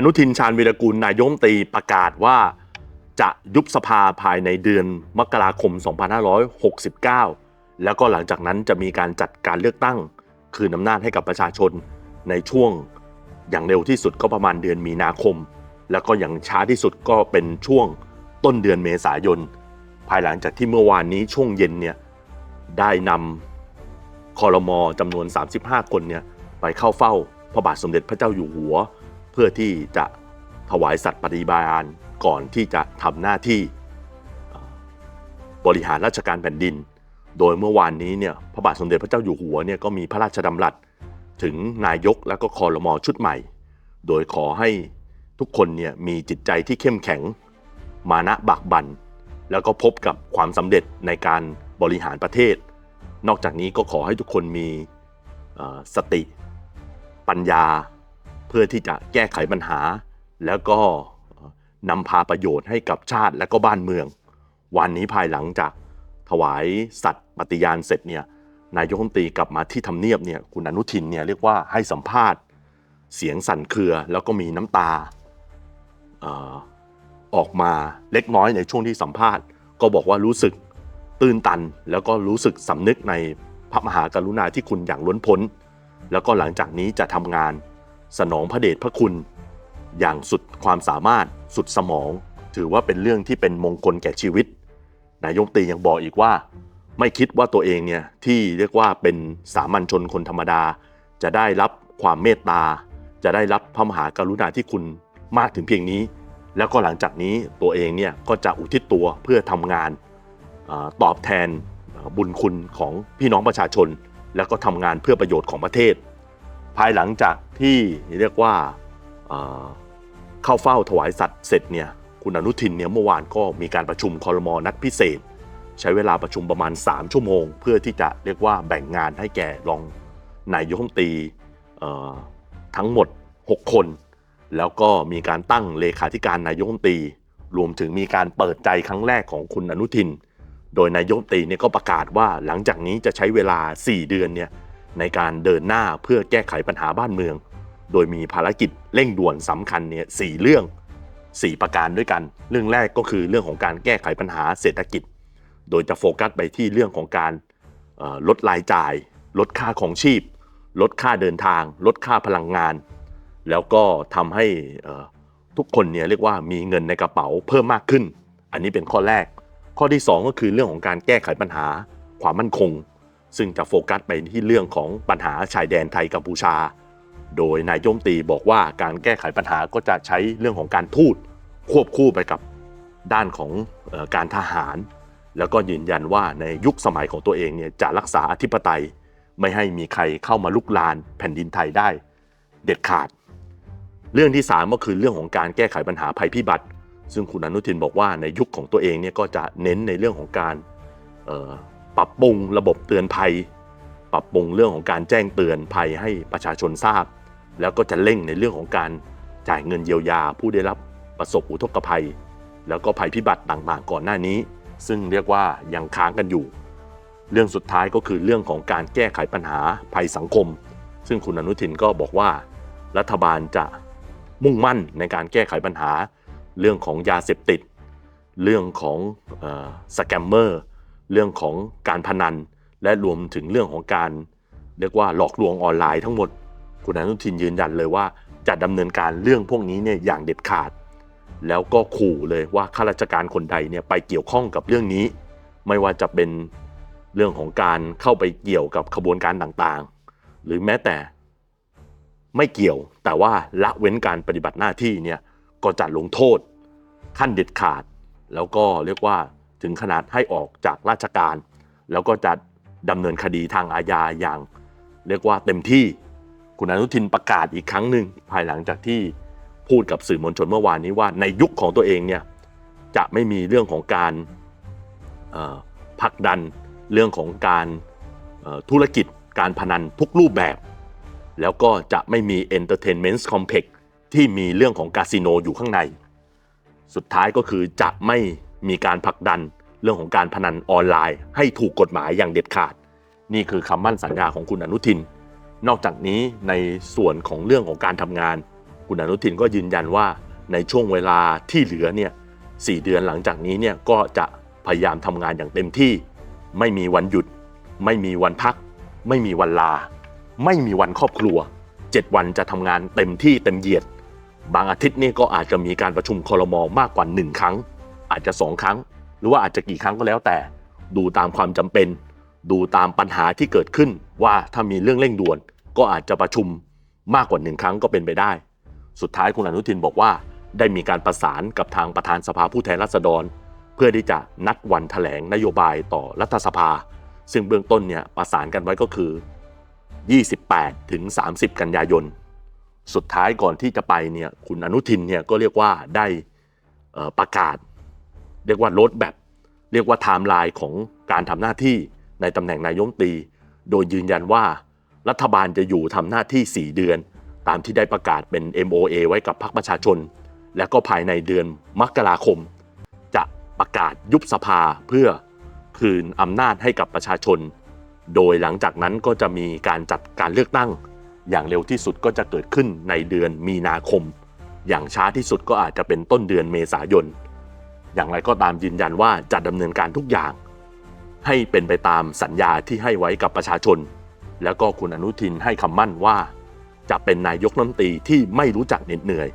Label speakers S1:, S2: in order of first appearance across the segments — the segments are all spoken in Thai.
S1: อนุทินชาญวีรกุลนายมตรีประกาศว่า จะยุบสภาภายในเดือนมกราคม 2569 แล้วก็หลังจากนั้นจะมีการจัดการเลือกตั้ง คืนอำนาจให้กับประชาชนในช่วงอย่างเร็วที่สุดก็ประมาณเดือนมีนาคม แล้วก็อย่างช้าที่สุดก็เป็นช่วงต้นเดือนเมษายน ภายหลังจากที่เมื่อวานนี้ช่วงเย็นเนี่ยได้นำคอรมอจำนวน 35 คนเนี่ยไปเข้าเฝ้าพระบาทสมเด็จพระเจ้าอยู่หัว พื่อที่จะถวายสัตย์ปฏิบาณก่อนที่จะทำหน้าที่บริหารราชการแผ่นดิน โดยเมื่อวานนี้เนี่ยพระบาทสมเด็จพระเจ้าอยู่หัวเนี่ยก็มีพระราชดำรัสถึงนายกและก็คอรมอชุดใหม่ โดยขอให้ทุกคนเนี่ยมีจิตใจที่เข้มแข็ง มานะบักบัน แล้วก็พบกับความสำเร็จในการบริหารประเทศ นอกจากนี้ก็ขอให้ทุกคนมีสติ ปัญญา เพื่อที่จะแก้ไขปัญหา แล้วก็นำพาประโยชน์ให้กับชาติและก็บ้านเมือง วันนี้ภายหลังจากถวายสัตย์ปฏิญาณเสร็จเนี่ยนายกรัฐมนตรีกลับมาที่ทำเนียบเนี่ยคุณอนุทินเนี่ยเรียกว่าให้สัมภาษณ์ เสียงสั่นเครือ แล้วก็มีน้ำตาออกมาเล็กน้อยในช่วงที่สัมภาษณ์ ก็บอกว่ารู้สึกตื้นตัน แล้วก็รู้สึกสำนึกในพระมหากรุณาธิคุณอย่างล้นพ้น แล้วก็หลังจากนี้จะทำงาน สนองพระเดชพระคุณ อย่างสุดความสามารถสุดสมอง ถือว่าเป็นเรื่องที่เป็นมงคลแก่ชีวิต นายกรัฐมตรียังบอกอีกว่า ไม่คิดว่าตัวเองเนี่ยที่เรียกว่าเป็นสามัญชนคนธรรมดา จะได้รับความเมตตา จะได้รับพระมหากรุณาธิคุณมากถึงเพียงนี้ แล้วก็หลังจากนี้ตัวเองเนี่ยก็จะอุทิศตัวเพื่อทำงานอตอบแทนบุญคุณของพี่น้องประชาชน แล้วก็ทำงานเพื่อประโยชน์ของประเทศ ภายหลังจาก ที่เรียกว่าเข้าเฝ้าถวายสัตว์เสร็จเนี่ยคุณอนุทินเนี่ยเมื่อวานก็มีการประชุมคอรมอนัดพิเศษ ใช้เวลาประชุมประมาณ 3 ชั่วโมง เพื่อที่จะเรียกว่าแบ่งงานให้แก่รองนายกรัฐมนตรีทั้งหมด 6 คน แล้วก็มีการตั้งเลขาธิการนายกรัฐมนตรี รวมถึงมีการเปิดใจครั้งแรกของคุณอนุทิน โดยนายกรัฐมนตรีเนี่ยก็ประกาศว่าหลังจากนี้จะใช้เวลา 4 เดือนเนี่ยในการเดินหน้าเพื่อแก้ไขปัญหาบ้านเมือง โดยมีภารกิจเร่งด่วนสำคัญเนี่ยสเรื่อง 4 ประการด้วยกัน เรื่องแรกก็คือเรื่องของการแก้ไขปัญหาเศรษฐกิจ โดยจะโฟกัสไปที่เรื่องของการลดรายจ่าย ลดค่าของชีพ ลดค่าเดินทาง ลดค่าพลังงาน แล้วก็ทำให้ทุกคนเนี่ยเรียกว่ามีเงินในกระเป๋าเพิ่มมากขึ้น อันนี้เป็นข้อแรก ข้อที่ 2 ก็คือเรื่องของการแก้ไขปัญหาความมั่นคง ซึ่งจะโฟกัสไปที่เรื่องของปัญหาชายแดนไทยกัมพูชา โดยนายยมตีบอกว่าการแก้ไขปัญหาก็จะใช้เรื่องของการทูตควบคู่ไปกับด้านของออการทหาร แล้วก็ยืนยันว่าในยุคสมัยของตัวเองเนี่ยจะรักษาอธิปไตย ไม่ให้มีใครเข้ามาลุกลานแผ่นดินไทยได้เด็ดขาด เรื่องที่ 3 ก็คือเรื่องของการแก้ไขปัญหาภัยพิบัติ ซึ่งคุณอนุทินบอกว่าในยุคของตัวเองเนี่ยก็จะเน้นในเรื่องของการปรับปรุงระบบเตือนภัย ปรับปรุงเรื่องของการแจ้งเตือนภัยให้ประชาชนทราบ แล้วก็จะเร่งในเรื่องของการจ่ายเงินเยียวยา ผู้ได้รับประสบอุทกภัย แล้วก็ภัยพิบัติต่างๆ ก่อนหน้านี้ ซึ่งเรียกว่ายังค้างกันอยู่ เรื่องสุดท้ายก็คือเรื่องของการแก้ไขปัญหาภัยสังคม ซึ่งคุณอนุทินก็บอกว่า รัฐบาลจะมุ่งมั่นในการแก้ไขปัญหา เรื่องของยาเสพติด เรื่องของสแกมเมอร์เรื่องของการพนัน และรวมถึงเรื่องของการเรียกว่าหลอกลวงออนไลน์ทั้งหมด คุณอนุทินยืนยันเลยว่าจะดำเนินการเรื่องพวกนี้เนี่ยอย่างเด็ดขาด แล้วก็ขู่เลยว่าข้าราชการคนใดเนี่ยไปเกี่ยวข้องกับเรื่องนี้ ไม่ว่าจะเป็นเรื่องของการเข้าไปเกี่ยวกับขบวนการต่างๆ หรือแม้แต่ไม่เกี่ยวแต่ว่าละเว้นการปฏิบัติหน้าที่เนี่ยก็จะลงโทษ ขั้นเด็ดขาด แล้วก็เรียกว่าถึงขนาดให้ออกจากราชการ แล้วก็จะดำเนินคดีทางอาญาอย่าง เรียกว่าเต็มที่ คุณอนุทินประกาศอีกครั้งหนึ่งภายหลังจากที่พูดกับสื่อมวลชนเมื่อวานนี้ว่าในยุคของตัวเองเนี่ยจะไม่มีเรื่องของการผลักดันเรื่องของการธุรกิจการพนันทุกรูปแบบ แล้วก็จะไม่มี Entertainment Complex ที่มีเรื่องของคาสิโนอยู่ข้างใน สุดท้ายก็คือจะไม่มีการผลักดันเรื่องของการพนันออนไลน์ ให้ถูกกฎหมายอย่างเด็ดขาด นี่คือคำมั่นสัญญาของคุณอนุทิน นอกจากนี้ในส่วนของเรื่องของการทำงาน คุณอนุทินก็ยืนยันว่าในช่วงเวลาที่เหลือเนี่ยสเดือนหลังจากนี้เนี่ยก็จะพยายามทำงานอย่างเต็มที่ ไม่มีวันหยุด ไม่มีวันพัก ไม่มีวันลา ไม่มีวันครอบครัว 7 วันจะทำงานเต็มที่เต็มเหยียด บางอาทิตย์นี่ก็อาจจะมีการประชุมคอรมอมากกว่า 1 ครั้ง อาจจะ 2 ครั้ง หรือว่าอาจจะกี่ครั้งก็แล้วแต่ ดูตามความจำเป็น ดูตามปัญหาที่เกิดขึ้นว่าถ้ามีเรื่องเร่งด่วน ก็อาจจะประชุมมากกว่าหนึ่งครั้งก็เป็นไปได้ สุดท้ายคุณอนุทินบอกว่า ได้มีการประสานกับทางประธานสภาผู้แทนราษฎร เพื่อที่จะนัดวันแถลงนโยบายต่อรัฐสภา ซึ่งเบื้องต้นเนี่ยประสานกันไว้ก็คือ 28 ถึง 30 กันยายน สุดท้ายก่อนที่จะไปเนี่ยคุณอนุทินเนี่ยก็เรียกว่าได้ประกาศ เรียกว่าลดแบบเรียกว่าไทม์ไลน์ของการทำหน้าที่ ในตำแหน่งนายมตรี โดยยืนยันว่ารัฐบาลจะอยู่ทำหน้าที่ 4 เดือน ตามที่ได้ประกาศเป็น MOA ไว้กับพรรคประชาชน และก็ภายในเดือนมกราคม จะประกาศยุบสภาเพื่อคืนอำนาจให้กับประชาชน โดยหลังจากนั้นก็จะมีการจัดการเลือกตั้ง อย่างเร็วที่สุดก็จะเกิดขึ้นในเดือนมีนาคม อย่างช้าที่สุดก็อาจจะเป็นต้นเดือนเมษายน อย่างไรก็ตามยืนยันว่าจะดำเนินการทุกอย่าง ให้เป็นไปตามสัญญาที่ให้ไว้กับประชาชน แล้วก็คุณอนุทินให้คำมั่นว่า จะเป็นนายกรัฐมนตีที่ไม่รู้จักเหน็ดเหนื่อย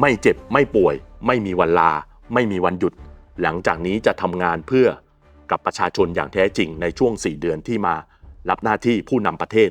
S1: ไม่เจ็บไม่ป่วย ไม่มีวันลา ไม่มีวันหยุด หลังจากนี้จะทำงานเพื่อกับประชาชนอย่างแท้จริงในช่วง 4 เดือนที่มารับหน้าที่ผู้นำประเทศ